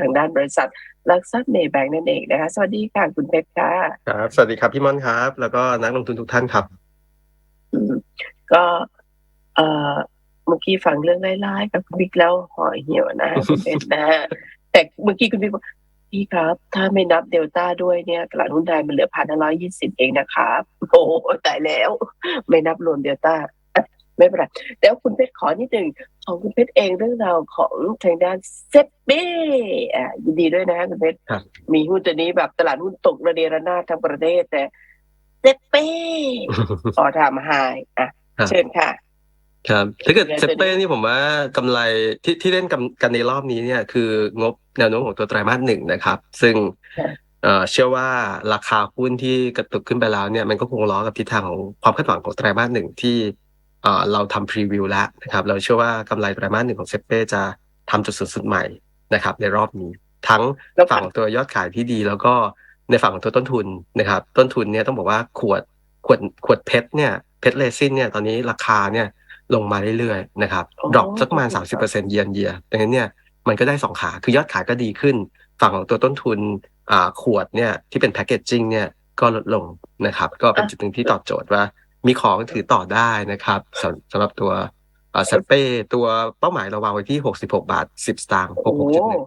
ทางด้านบริษัทหลักทรัพย์เมย์แบงก์นั่นเองนะคะ สวัสดีค่ะคุณเพชรค่ะครับ สวัสดีครับพี่ม่อนครับ แล้วก็นักลงทุนทุกท่านครับอืมก็เอ่อเมื่อกี้ฟังเรื่องร้ายๆกับคุณบิ๊กแล้วห่อเหี่ยวนะคุณเพชรนะฮะแต่เมื่อกี้คุณบิ๊กบอกพี่ครับ ถ้าไม่นับเดลต้าด้วยเนี่ยตลาดหุ้นไทยมันเหลือพันห้าร้อยยี่สิบเองนะครับโอ้โหตายแล้ว ไม่นับรวมเดลต้าอะไม่เป็นไรแต่ว่าคุณเพชรขอนิดหนึ่ง ของคุณเพชรเองเรื่องราวของทางด้านเซ็ตเบ้อะยินดีด้วยนะคุณเพชรครับมีหุ้นตัวนี้แบบตลาดหุ้นตกระเนระนาดทั้งประเทศแต่เซ็ตเบ้ออทำไฮอะครับเชิญค่ะ ครับ ถ้าเกิดยังไงเซเป้นี่ผมว่ากำไรที่ที่เล่นกันกันในรอบนี้เนี่ย คืองบแนวโน้มของตัวไตรมาสหนึ่งนะครับ ซึ่งครับเอ่อเชื่อว่าราคาหุ้นที่กระตุกขึ้นไปแล้วเนี่ยมันก็คงล้อกับทิศทางของความคาดหวังของไตรมาสหนึ่งที่ เอ่อเราทำพรีวิวแล้วนะครับ เราเชื่อว่ากำไรไตรมาสหนึ่งของเซเป้จะทำจุดสูงสุดใหม่นะครับ ในรอบนี้ ทั้งแล้วฝั่งของตัวยอดขายที่ดี แล้วก็ในฝั่งของตัวต้นทุนนะครับ ต้นทุนเนี่ยต้องบอกว่าขวดขวดขวดเพชรเนี่ยเพชรเรซินเนี่ยตอนนี้ราคาเนี่ยลงมาเรื่อยๆนะครับอ๋อดรอปสักประมาณ 30%เยียนเยียดังนั้นเนี่ยมันก็ได้สองขาคือยอดขายก็ดีขึ้น ฝั่งของตัวต้นทุนอ่าขวดเนี่ยที่เป็นแพคเกจจิ้งเนี่ยก็ลดลงนะครับ ก็เป็นจุดหนึ่งที่ตอบโจทย์ว่า มีของถือต่อได้นะครับสำสำหรับตัวอ่าสเป้ตัวเป้าหมายเราวางไว้ที่66บาท10สตางค์โอ้โห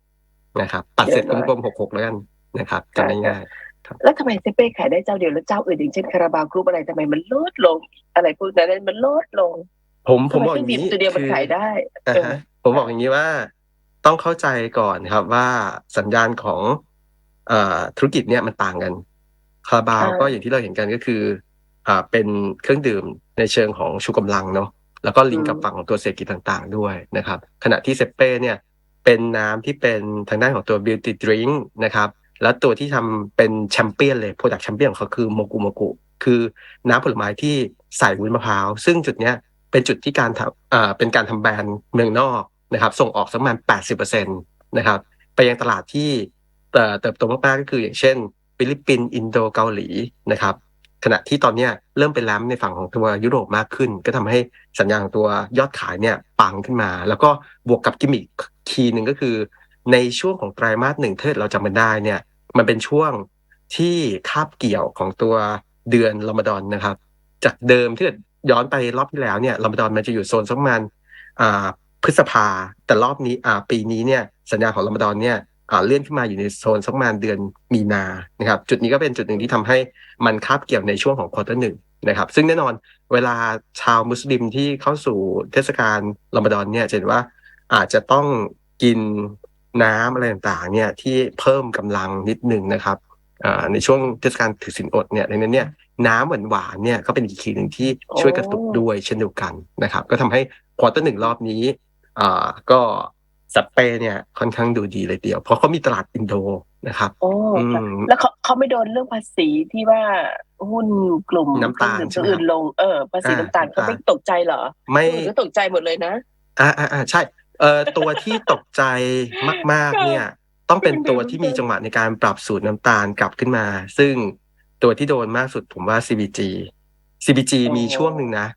66.1นะครับตัดเสร็จเยอะกมากลมๆ66แล้วกันนะครับจำง่ายๆแล้วทำไมเซเป้ขายได้เจ้าเดียวแล้วเจ้าอื่นอย่างเช่นคาราบาวกรุ๊ปอะไรทำไมมันลดลง อะไรพวกนั้นมันลดลง ผมผมทำไมบอกอเครื่ย่างดื่มนี้ตัวเดียวมันคือขายได้อ่าเออฮะผมบอกอย่างนี้ว่าต้องเข้าใจก่อนครับว่าสัญญาณของเอ่อธุรกิจเนี่ยมันต่างกันคาราบาวอ่าก็อย่างที่เราเห็นกันก็คือ อ่าเป็นเครื่องดื่มในเชิงของชูกำลังเนาะแล้วก็ลิงก์กับฝั่งของตัวเศรษฐกิจต่างๆ ด้วยนะครับ ขณะที่เซเป้เนี่ยเป็นน้ำที่เป็นทางด้านของตัว beauty drink นะครับ แล้วตัวที่ทำเป็นแชมเปี้ยนเลย product แชมเปี้ยนของเขาคือโมกุโมกุคือน้ำผลไม้ที่ใส่วุ้นมะพร้าว ซึ่งจุดเนี้ยเป็นจุดที่การทำอ่าเป็นการทำแบรนด์เมืองนอกนะครับ ส่งออกสักประมาณ 80%นะครับ ไปยังตลาดที่เอ่อเติบโตมากๆก็คืออย่างเช่น ฟิลิปปินส์อินโดเกาหลีนะครับ ขณะที่ตอนนี้เริ่มเป็นแรมในฝั่งของตัวยุโรปมากขึ้น ก็ทำให้สัญญาณของตัวยอดขายเนี่ยปังขึ้นมา แล้วก็บวกกับกิมมิคคีย์หนึ่งก็คือ ในช่วงของไตรมาสหนึ่งเกิดเราจำมันได้เนี่ยมันเป็นช่วงที่คาบเกี่ยวของตัวเดือนรอมฎอนนะครับ จากเดิมที่เกิดย้อนไปรอบที่แล้วเนี่ยรอมฎอนมันจะอยู่โซนสักประมาณอ่าพฤษภาแต่รอบนี้อ่าปีนี้เนี่ยสัญญาของรอมฎอนเนี่ย เลื่อนขึ้นมาอยู่ในโซนสักประมาณเดือนมีนานะครับ จุดนี้ก็เป็นจุดหนึ่งที่ทำให้มันคาบเกี่ยวในช่วงของควอเตอร์หนึ่งนะครับ ซึ่งแน่นอนเวลาชาวมุสลิมที่เข้าสู่เทศกาลรอมฎอนเนี่ยจะเห็นว่าอาจจะต้องกินน้ำอะไรต่างๆเนี่ยที่เพิ่มกำลังนิดนึงนะครับในช่วงเทศกาลถือศีลอดเนี่ยดังนั้นเนี่ยน้ำหวานๆเนี่ยก็เป็นอีกคีย์หนึ่งที่ช่วยกระตุกด้วยเช่นเดียวกันนะครับ ก็ทำให้ควอเตอร์หนึ่งรอบนี้ก็ สเปนเนี่ยค่อนข้างดูดีเลยเดียว เพราะเขามีตลาดอินโดนะครับโอ้อืมแล้วเขาเขาไม่โดนเรื่องภาษีที่ว่าหุ้นกลุ่มน้ำตาลเครื่องดื่มตัวอื่นลงเออภาษีอ่าน้ำตาลน้ำตาลเขาไม่ตกใจเหรอ ไม่คนอื่นก็ตกใจหมดเลยนะอ่าอ่าอ่าใช่เอ่อตัวที่ตกใจมาก ๆ เนี่ย ต้องเป็นตัวที่มีจังหวะในการปรับสูตรน้ำตาลกลับขึ้นมา ซึ่งตัวที่โดนมากสุดผมว่า CBG CBG โอ้มีช่วงหนึ่งนะ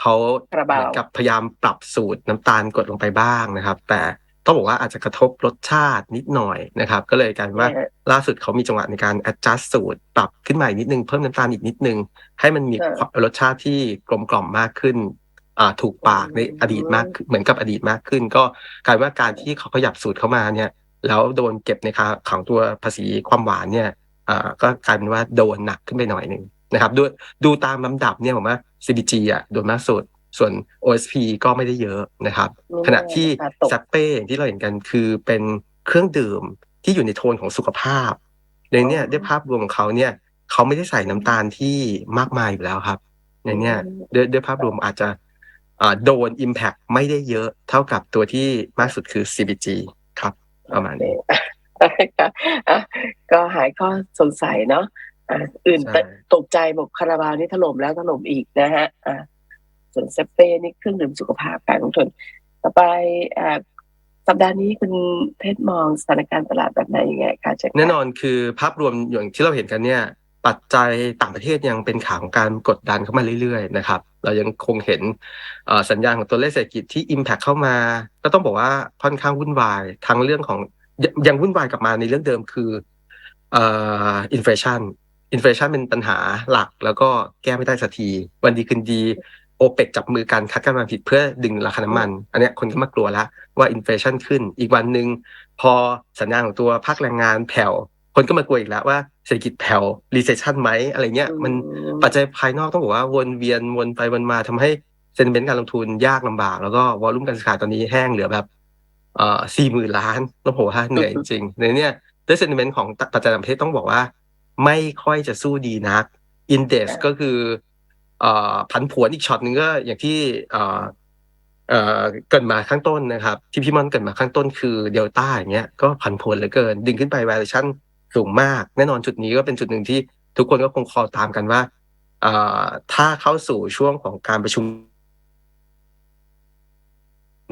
เขาคาราบาวเหมือนกับพยายามปรับสูตรน้ำตาลกดลงไปบ้างนะครับ แต่ ต้องบอกว่าอาจจะกระทบรสชาตินิดหน่อยนะครับ ก็เลยกลายเป็นว่าเออล่าสุดเขามีจังหวะในการ adjust สูตรปรับขึ้นมาอีกนิดนึง เพิ่มน้ำตาลอีกนิดนึง ให้มันมีเออความรสชาติที่กลมกล่อมมากขึ้นอ่าถูกปากในอดีตมากขึ้นเหมือนกับอดีตมากขึ้น ก็กลายว่าการที่เขาขยับสูตรเข้ามาเนี่ยแล้วโดนเก็บในค่าของตัวภาษีความหวานเนี่ยอ่าก็กลายเป็นว่าโดนหนักขึ้นไปหน่อยหนึ่งนะครับดูดูตามลำดับเนี่ยผมว่า CBG อะโดนมากสุด ส่วน OSP ก็ไม่ได้เยอะนะครับไม่ขณะที่ราคาตกซัปเป้อย่างที่เราเห็นกันคือเป็นเครื่องดื่มที่อยู่ในโทนของสุขภาพในเนี้ยอ๋อด้วยภาพรวมของเขาเนี่ยเขาไม่ได้ใส่น้ำตาลที่มากมายอยู่แล้วครับในเนี้ยอืมด้วยด้วยภาพรวมอาจจะอ่าโดน Impact ไม่ได้เยอะเท่ากับตัวที่มากสุดคือ CBG ครับ ประมาณนี้ได้ค่ะอะก็หายข้อสงสัยเนาะอะอื่นใช่แต่ตกใจบอกคาราบาวนี่ถล่มแล้วถล่มอีกนะฮะอะ ส่วนเซเป้นี่เครื่องดื่มสุขภาพการลงทุนต่อไปอสัปดาห์นี้คุณเพชรมองสถานการณ์ตลาดแบบไหนยังไงคะเช็คแน่นอนคือภาพรวมอย่างที่เราเห็นกันเนี่ยปัจจัยต่างประเทศยังเป็นขาของการกดดันเข้ามาเรื่อยๆนะครับ เรายังคงเห็นสัญญาณของตัวเลขเศรษฐกิจที่ Impact เข้ามา ก็ต้องบอกว่าค่อนข้างวุ่นวายทั้งเรื่องของยังยังวุ่นวายกลับมาในเรื่องเดิมคืออ่ออินฟลชันอินฟลชันเป็นปัญหาหลักแล้วก็แก้ไม่ได้สักที วันดีคืนดี โอเปกจับมือกันคัดกันมาผิดเพื่อดึงราคาน้ำมัน อันเนี้ยคนก็มากลัวแล้วว่าอินฟลชันขึ้น อีกวันหนึ่งพอสัญญาณของตัวภาคแรงงานแผ่ว คนก็มากลัวอีกแล้วว่าเศรษฐกิจแผ่วรีเซชชันไหมอะไรเงี้ยมันปัจจัยภายนอกต้องบอกว่าวนเวียนวนไปวนมาทำให้เซนเมนต์การลงทุนยากลำบาก แล้วก็วอลุ่มการซื้อขายตอนนี้แห้งเหลือแบบเอ่อสี่หมื่นล้านต้องบอกว่าเหนื่อยจริงๆในเนี้ยด้วยเซนเมนต์ของปัจจัยต่างประเทศต้องบอกว่า ไม่ค่อยจะสู้ดีนักอินเดสก็คือเอ่อ ผันผวนอีกช็อตหนึ่งก็อย่างที่เอ่อเอ่อเกรินมาข้างต้นนะครับ ที่พี่มอนเกรินมาข้างต้นคือเดลต้าอย่างเงี้ยก็ผันผวนเหลือเกิน ดึงขึ้นไป valuation สูงมาก แน่นอนจุดนี้ก็เป็นจุดหนึ่งที่ทุกคนก็คงคอตามกันว่าถ้าเข้าสู่ช่วงของการประชุม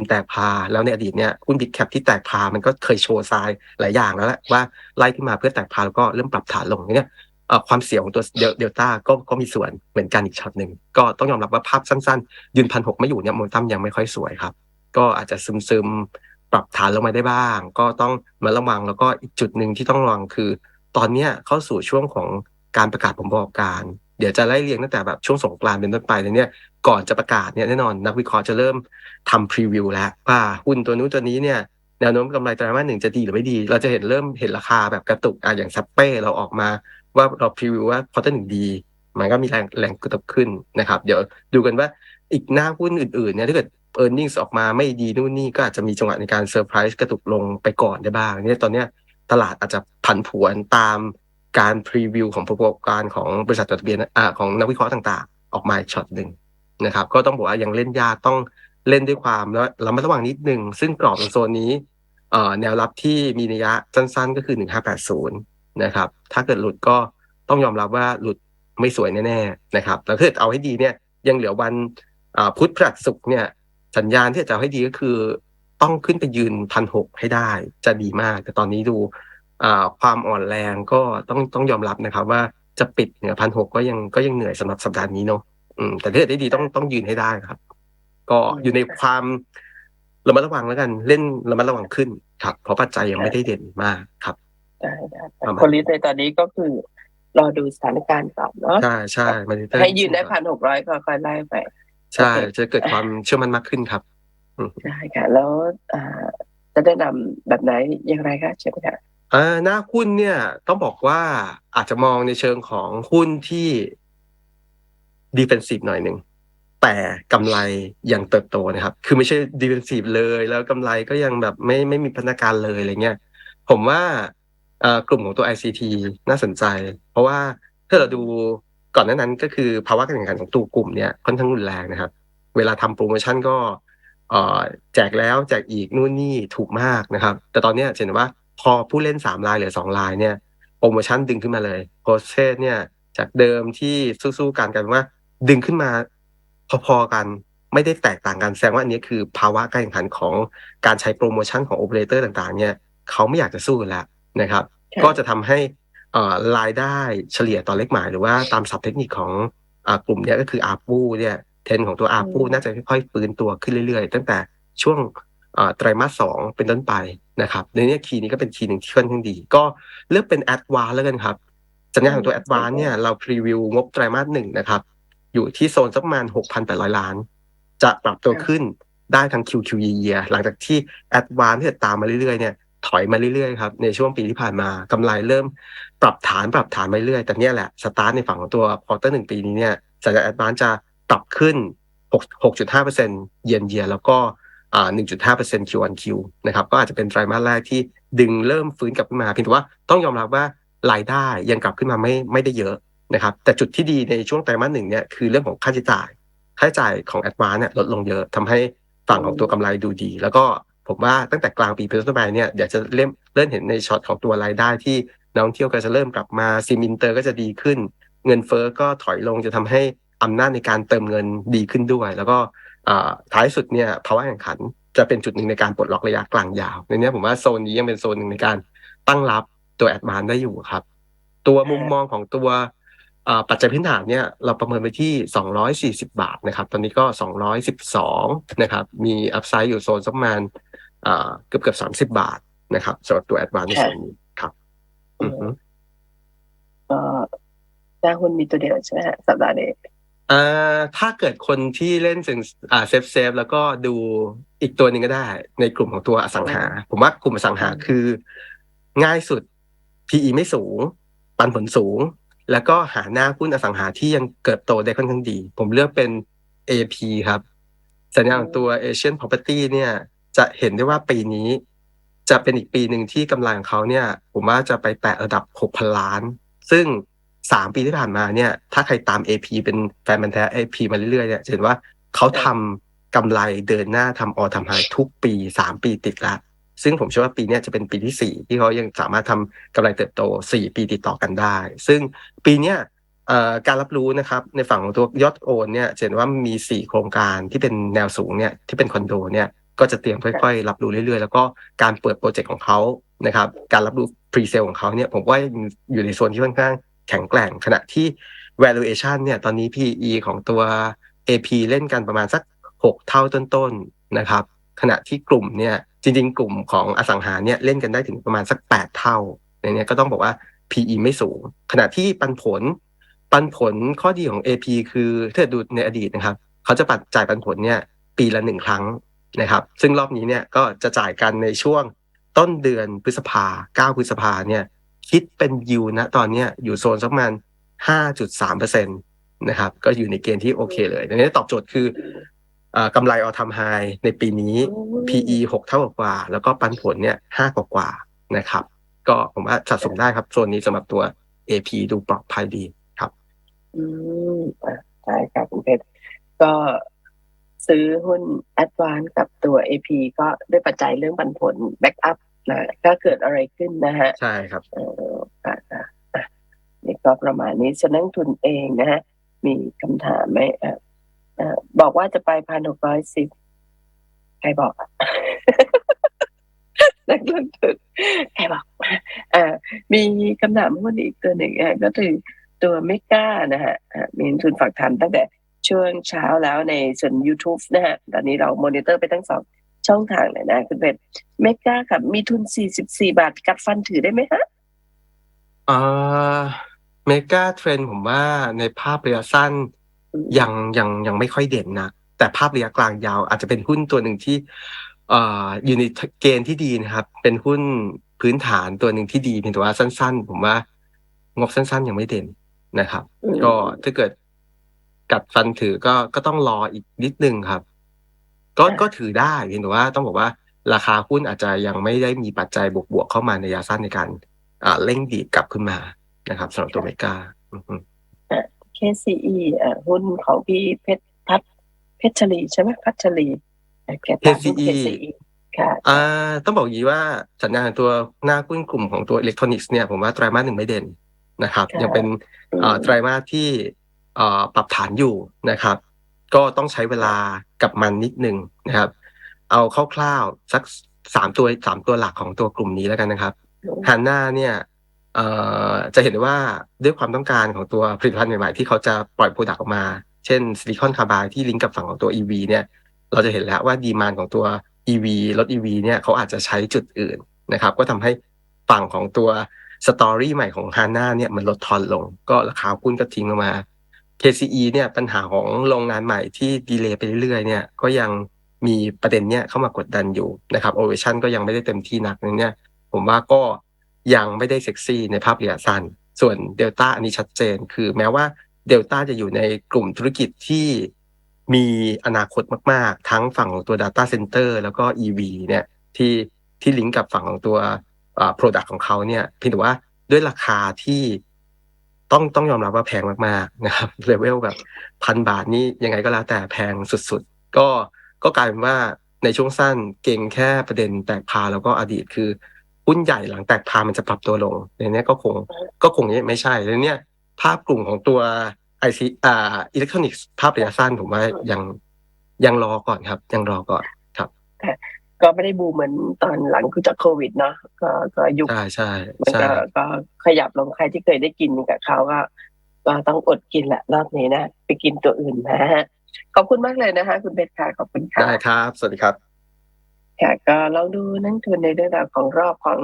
แตกพาแล้วในอดีตเนี่ยหุ้นบิดแคปที่แตกพามันก็เคยโชว์ทรายหลายอย่างแล้วแหละว่าไล่ขึ้นมาเพื่อแตกพาแล้วก็เริ่มปรับฐานลงเนี่ยเอ่อ ความเสี่ยงของตัวเดลต้าก็ก็มีส่วนเหมือนกันอีกช็อตหนึ่งก็ต้องยอมรับว่าภาพสั้นๆ ยืนพันหกไม่อยู่เนี่ยโมเมนตัมยังไม่ค่อยสวยครับ ก็อาจจะซึมๆ ปรับฐานลงมาได้บ้าง ก็ต้องมาระวังแล้วก็อีกจุดหนึ่งที่ต้องระวังคือ ตอนเนี้ยเข้าสู่ช่วงของการประกาศผลประกอบการ เดี๋ยวจะไล่เรียงตั้งแต่แบบช่วงสงกรานต์เป็นต้นไปเลยเนี่ยก่อนจะประกาศเนี่ยแน่นอนนักวิเคราะห์จะเริ่มทำพรีวิวแล้วว่าหุ้นตัวนู้นตัวนี้เนี่ยแนวโน้มกำไรไตรมาสหนึ่งจะดีหรือไม่ดี เราจะเห็นเริ่มเห็นราคาแบบกระตุกอะอย่างซัปเป้เราออกมา ว่าเราพรีวิวว่าพอร์ตหนึ่งดีมันก็มีแรงแรงกระตุกขึ้นนะครับ เดี๋ยวดูกันว่าอีกหน้าหุ้นอื่นๆเนี่ยถ้าเกิด e a r n i n g ออกมาไม่ดีนู่นนี่ก็อาจจะมีจังหวะในการเซอร์ไพรส์กระตุกลงไปก่อนได้บ้างเนี่ยตอนเนี้ยตลาดอาจจะผันผวนตามการพรีวิวของประกอบการของบริษัทจดทะเบียนอ่าของนักวิเคราะห์ต่างๆ ออกมาช็อตหนึ่งนะครับ ก็ต้องบอกว่ายังเล่นยากต้องเล่นด้วยความแล้วระมัดระวังนิดนึง ซึ่งกรอบโซนนี้เอ่อแนวรับที่มีนัยยะสั้นๆ ก็คือ 1580 นะครับ ถ้าเกิดหลุดก็ต้องยอมรับว่าหลุดไม่สวยแน่ๆนะครับแล้วถ้าเกิดเอาให้ดีเนี่ยยังเหลือวันอ่าพุธพฤหัสศุกร์เนี่ยสัญญาณที่จะเอาให้ดีก็คือ ต้องขึ้นไปยืนพันหกให้ได้จะดีมาก แต่ตอนนี้ดูอ่าความอ่อนแรงก็ต้องต้องยอมรับนะครับ ว่าจะปิดเหนือพันหกก็ยังก็ยังเหนื่อยสำหรับสัปดาห์นี้เนาะอืมแต่ถ้าเกิดได้ดีต้องต้องยืนให้ได้ครับ ก็อยู่ในความระมัดระวังแล้วกัน เล่นระมัดระวังขึ้นครับ เพราะปัจจัยยังไม่ได้เด่นมากครับ ได้ได้ประมาณคนลิสในตอนนี้ก็คือรอดูสถานการณ์ก่อนเนาะใช่ใช่มันจะให้ยืนได้พันหกร้อยก็ค่อยไล่ไป ใช่ จะเกิดความเชื่อมั่นมากขึ้นครับได้ค่ะ แล้วอ่าจะแนะนำแบบไหนอย่างไรคะเชิญค่ะอ่าหน้าหุ้นเนี่ยต้องบอกว่าอาจจะมองในเชิงของหุ้นที่ดีเฟนซีฟหน่อยหนึ่งแต่กำไรยังเติบโตนะครับ คือไม่ใช่ดีเฟนซีฟเลย แล้วกำไรก็ยังแบบไม่ไม่มีพัฒนาการเลยอะไรเงี้ย ผมว่าเอ่อ กลุ่มของตัว ICT น่าสนใจ เพราะว่าถ้าเราดูก่อนหน้านั้นก็คือภาวะการแข่งขันของตัวกลุ่มเนี่ยค่อนข้างรุนแรงนะครับ เวลาทำโปรโมชั่นก็แจกแล้วแจกอีกนู่นนี่ถูกมากนะครับ แต่ตอนนี้เห็นว่าพอผู้เล่นสามรายหลือสองรายเนี่ยโปรโมชั่นดึงขึ้นมาเลยโพสเชสเนี่ยจากเดิมที่สู้ๆกันกันว่า ดึงขึ้นมาพอๆกันไม่ได้แตกต่างกันแสดงว่าอันนี้คือภาวะการแข่งขันของการใช้โปรโมชั่นของโอเปอเรเตอร์ต่างๆ เนี่ยเขาไม่อยากจะสู้แล้ว นะครับค่ะก็จะทำให้เอ่อรายได้เฉลี่ยต่อเลขหมายหรือว่าตามศัพท์เทคนิคของอ่ากลุ่มเนี้ยก็คืออาปูเนี่ยเทรนด์ของตัวอาปูอืมน่าจะค่อยๆฟื้นตัวขึ้นเรื่อยๆ ตั้งแต่ช่วงอ่าไตรมาสสองเป็นต้นไปนะครับในเนี้ยคีย์นี้ก็เป็นคีย์หนึ่งที่ค่อนข้างดี ก็เลือกเป็นแอดวานแล้วกันครับสัญญาณของตัวแอดวานเนี่ยเราพรีวิวงบไตรมาสหนึ่งนะครับ อยู่ที่โซนสักประมาณ6,800ล้าน จะปรับตัวขึ้นได้ทั้ง QQ year หลังจากที่ Advance ที่ตามมาเรื่อยๆเนี่ย ถอยมาเรื่อยๆครับในช่วงปีที่ผ่านมากำไรเริ่มปรับฐานปรับฐานมาเรื่อยแต่เนี่ยแหละสตาร์ทในฝั่งของตัวควอเตอร์หนึ่งปีนี้เนี่ยสัญญาณ Advance จะปรับขึ้น 6.5%เยนเยียแล้วก็อ่า1.5% Q on Q นะครับก็อาจจะเป็นไตรมาสแรกที่ดึงเริ่มฟื้นกลับขึ้นมาเพียงแต่ว่าต้องยอมรับว่ารายได้ยังกลับขึ้นมาไม่ไม่ได้เยอะนะครับแต่จุดที่ดีในช่วงไตรมาสหนึ่งเนี่ยคือเรื่องของค่าใช้จ่าย ค่าใช้จ่ายของ a d v a n c e เนี่ยลดลงเยอะทำให้ฝั่งของตัวกำไรดูดี แล้วก็ ผมว่าตั้งแต่กลางปีเป็นต้นไปเนี่ยเดี๋ยวจะเริ่มเริ่มเห็นในช็อตของตัวรายได้ที่นักท่องเที่ยวก็จะเริ่มกลับมาซิมอินเตอร์ก็จะดีขึ้น เงินเฟ้อก็ถอยลงจะทำให้อำนาจในการเติมเงินดีขึ้นด้วย แล้วก็อ่าท้ายสุดเนี่ยภาวะแข่งขันจะเป็นจุดหนึ่งในการปลดล็อกระยะกลางยาวในเนี้ยผมว่าโซนนี้ยังเป็นโซนหนึ่งในการตั้งรับตัวแอดวานได้อยู่ครับ ตัวมุมมองของตัวอ่าปัจจัยพื้นฐานเนี่ยเราประเมินไปที่ 240 บาทนะครับ ตอนนี้ก็ 212 นะครับ มีอัพไซด์อยู่โซนสักประมาณอ่า เกือบเกือบ30บาทนะครับสำหรับตัว Advance ในค่ะส่วนนี้ครับอือฮึก็หน้าหุ้นมีตัวเดียวใช่ไหมฮะสัปดาห์นี้อ่าถ้าเกิดคนที่เล่นถึงอ่าเซฟเซฟแล้วก็ดูอีกตัวหนึ่งก็ได้ ในกลุ่มของตัวอสังหา ผมว่ากลุ่มอสังหาคือ ง่ายสุด PE ไม่สูง ปันผลสูง แล้วก็หาหน้าหุ้นอสังหาที่ยังเกิดโตได้ค่อนข้างดี ผมเลือกเป็น AP ครับ สัญญาณของตัว Asian Property เนี่ย จะเห็นได้ว่าปีนี้ จะเป็นอีกปีหนึ่งที่กำไรของเขาเนี่ย ผมว่าจะไปแตะระดับ6,000ล้าน ซึ่ง3ปีที่ผ่านมาเนี่ย ถ้าใครตาม AP เป็นแฟนมันแท้ AP มาเรื่อยๆเนี่ยจะเห็นว่าเขาทำกำไรเดินหน้าทำออทำไฮทุกปี3ปีติดล้วซึ่งผมเชื่อว่าปีนี้จะเป็นปีที่ 4 ที่เขายังสามารถทำกำไรเติบโต 4 ปีติดต่อกันได้ ซึ่งปีเนี้ยการรับรู้นะครับในฝั่งของตัวยอดโอนเนี่ยเห็นว่ามี 4 โครงการที่เป็นแนวสูงเนี่ยที่เป็นคอนโดเนี่ย ก็จะเตรียมค่อยๆ รับรู้เรื่อยๆ แล้วก็การเปิดโปรเจกต์ของเขานะครับ การรับรู้พรีเซลของเขาเนี่ยผมว่าอยู่ในโซนที่ค่อนข้างแข็งแกร่ง ขณะที่ valuation เนี่ยตอนนี้ PE ของตัว AP เล่นกันประมาณสัก 6 เท่าต้นๆนะครับ ขณะที่กลุ่มเนี่ยจริงๆ กลุ่มของอสังหาเนี่ยเล่นกันได้ถึงประมาณสัก 8 เท่าในเนี้ยก็ต้องบอกว่า PE ไม่สูง ขณะที่ปันผล ปันผลข้อดีของ AP คือถ้าดูในอดีตนะครับ เขาจะปัดจ่ายปันผลเนี่ยปีละหนึ่งครั้ง นะครับ ซึ่งรอบนี้เนี่ยก็จะจ่ายกันในช่วงต้นเดือนพฤษภา 9 พฤษภาเนี่ยคิดเป็นยูนะตอนเนี้ยอยู่โซนสักประมาณ 5.3เปอร์เซ็นตนะครับ ก็อยู่ในเกณฑ์ที่โอเคเลยดังนี้ตอบโจทย์คือเอ่อกำไรออทำไฮในปีนี้ PE หกเท่ากว่า แล้วก็ปันผลเนี่ยห้ากว่ากว่านะครับ ก็ผมว่าสะสมได้ครับโซนนี้สำหรับตัว AP ดูปลอดภัยดีครับ อืมอะใช่ครับคุณเพชรก็ ซื้อหุ้น a d v a n c e กับตัว AP ก็ด้วยปัจจัยเรื่องปันผลแบ็กอัพนะก็เกิดอะไรขึ้นนะฮะ ใช่ครับเอออะอะอะนี่ก็ประมาณนี้จะนั่งทุนเองนะฮะ มีคำถามไหมอะอะบอกว่าจะไปพันหกร้อยสิบใครบอกอะนักลงทุนใครบอกอ่ามีคำถามหุ้นอีกตัวหนึ่งอะก็คือตัวเมกานะฮะอะมีนักทุนฝากถามตั้งแต่ ช่วงเช้าแล้วในส่วน YouTube นะฮะ ตอนนี้เรามอนิเตอร์ไปทั้งสองช่องทางเลยนะคุณเพชรเมกาค่ะ มีทุน 44 บาท กัดฟันถือได้ไหมฮะอ่าเมกาเทรนผมว่าในภาพระยะสั้นอืมยังยังยังไม่ค่อยเด่นนะ แต่ภาพระยะกลางยาวอาจจะเป็นหุ้นตัวหนึ่งที่เอ่ออยู่ในเกณฑ์ที่ดีนะครับ เป็นหุ้นพื้นฐานตัวหนึ่งที่ดีเพียงแต่ว่าสั้น ๆ ผมว่างบสั้น ๆ ยังไม่เด่นนะครับอืมก็ถ้าเกิด กัดฟันถือก็ก็ต้องรออีกนิดนึงครับ ก็ค่ะก็ถือได้เพียงแต่ว่าต้องบอกว่าราคาหุ้นอาจจะยังไม่ได้มีปัจจัยบวกๆเข้ามาในระยะสั้นในการอ่าเร่งดีดกลับขึ้นมานะครับสำหรับตัวเมกาอือฮึ KCE อะหุ้นของพี่เพชรพัฒเพชรชลีใช่ไหมพัชรีอะแกตามหุ้น KCE ค่ะอ่าต้องบอกอย่างนี้ว่าสัญญาณตัวหน้าหุ้นกลุ่มของตัวอิเล็กทรอนิกส์เนี่ยผมว่าไตรมาสหนึ่งไม่เด่นนะครับค่ะยังเป็นอืมอ่าไตรมาสที่อ่า ปรับฐานอยู่นะครับ ก็ต้องใช้เวลากับมันนิดนึงนะครับ เอาคร่าวๆสักสามตัวสามตัวหลักของตัวกลุ่มนี้แล้วกันนะครับฮาน่าเนี่ยเอ่อจะเห็นได้ว่าด้วยความต้องการของตัวผลิตภัณฑ์ใหม่ ๆ ที่เขาจะปล่อยโปรดักต์ออกมา เช่นซิลิคอนคาร์บายที่ลิงก์กับฝั่งของตัว EV เนี่ยเราจะเห็นแล้วว่าดีมานของตัว EV รถ EV เนี่ยเขาอาจจะใช้จุดอื่นนะครับ ก็ทำให้ฝั่งของตัวสตอรี่ใหม่ของฮาน่าเนี่ยมันลดทอนลง ก็ราคาหุ้นก็ทิ้งลงมา KCE เนี่ยปัญหาของโรงงานใหม่ที่ดีเลย์ไปเรื่อยๆเนี่ยก็ยังมีประเด็นเนี้ยเข้ามากดดันอยู่นะครับโอเวชั่นก็ยังไม่ได้เต็มที่นักนเนี่ยผมว่าก็ยังไม่ได้เซ็กซี่ในภาพระยะสั้น ส่วนเดลต้าอันนี้ชัดเจน คือแม้ว่าเดลต้าจะอยู่ในกลุ่มธุรกิจที่มีอนาคตมาก ๆ ทั้งฝั่งของตัว Data Center แล้วก็ EV เนี่ยที่ที่ลิงก์กับฝั่งของตัวอ่า Product ของเขาเนี่ยเพียงแต่ว่าด้วยราคาที่ ต้องต้องยอมรับว่าแพงมากๆนะครับเลเวลแบบพันบาทนี่ยังไงก็แล้วแต่แพงสุดๆ ก็ก็กลายเป็นว่าในช่วงสั้นเก่งแค่ประเด็นแตกพาแล้วก็อดีตคือหุ้นใหญ่หลังแตกพามันจะปรับตัวลงในนี้ก็คงก็คงไม่ใช่แล้วเนี่ยภาพกลุ่มของตัวไอซีอ่าอิเล็กทรอนิกส์ภาพระยะสั้นผมว่ายังยังรอก่อนครับ ยังรอก่อนครับ ก็ไม่ได้บูมเหมือนตอนหลังคือจากโควิดเนาะก็ก็ยุคใช่ใช่มันใช่ก็ก็ขยับลงใครที่เคยได้กินกับเขาก็ก็ต้องอดกินแหละรอบนี้นะไปกินตัวอื่นนะฮะขอบคุณมากเลยนะคะ คุณเพชรค่ะขอบคุณค่ะได้ครับ สวัสดีครับค่ะก็ลองดูนักทุนในเรื่องราวของรอบของ